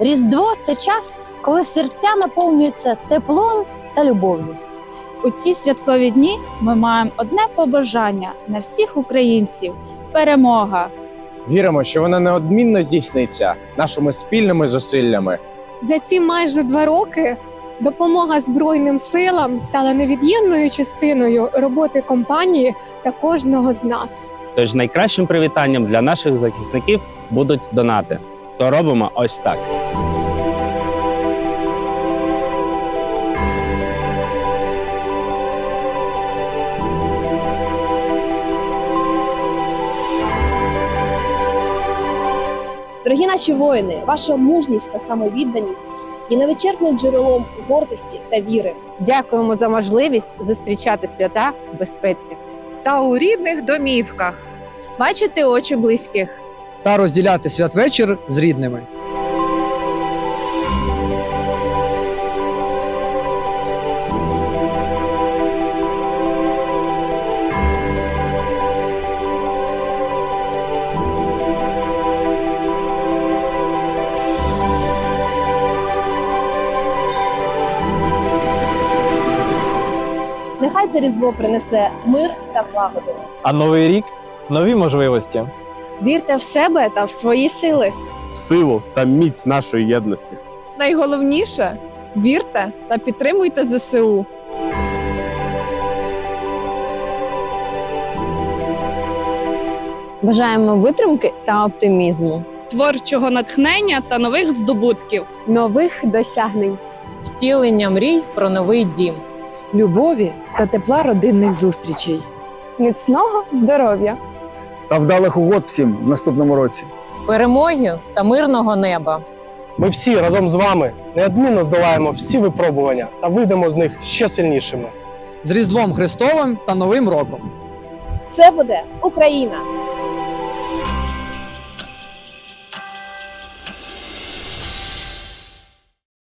Різдво це час, коли серця наповнюються теплом та любов'ю. У ці святкові дні ми маємо одне побажання на всіх українців перемога. Віримо, що вона неодмінно здійсниться нашими спільними зусиллями. За ці майже два роки допомога Збройним силам стала невід'ємною частиною роботи компанії та кожного з нас. Тож найкращим привітанням для наших захисників будуть донати. То робимо ось так. Дорогі наші воїни, ваша мужність та самовідданість є невичерпним джерелом гордості та віри. Дякуємо за можливість зустрічати свята в безпеці. та у рідних домівках. Бачити очі близьких. Та розділяти святвечір з рідними. Нехай це різдво принесе мир та злагоду. А новий рік нові можливості. Вірте в себе та в свої сили. в силу та міць нашої єдності. Найголовніше вірте та підтримуйте ЗСУ. Бажаємо витримки та оптимізму. Творчого натхнення та нових здобутків. Нових досягнень. Втілення мрій про новий дім. Любові та тепла родинних зустрічей. Міцного здоров'я. Та вдалих угод всім в наступному році. Перемоги та мирного неба. Ми всі разом з вами неодмінно здолаємо всі випробування та вийдемо з них ще сильнішими. З Різдвом Христовим та Новим роком! Все буде Україна!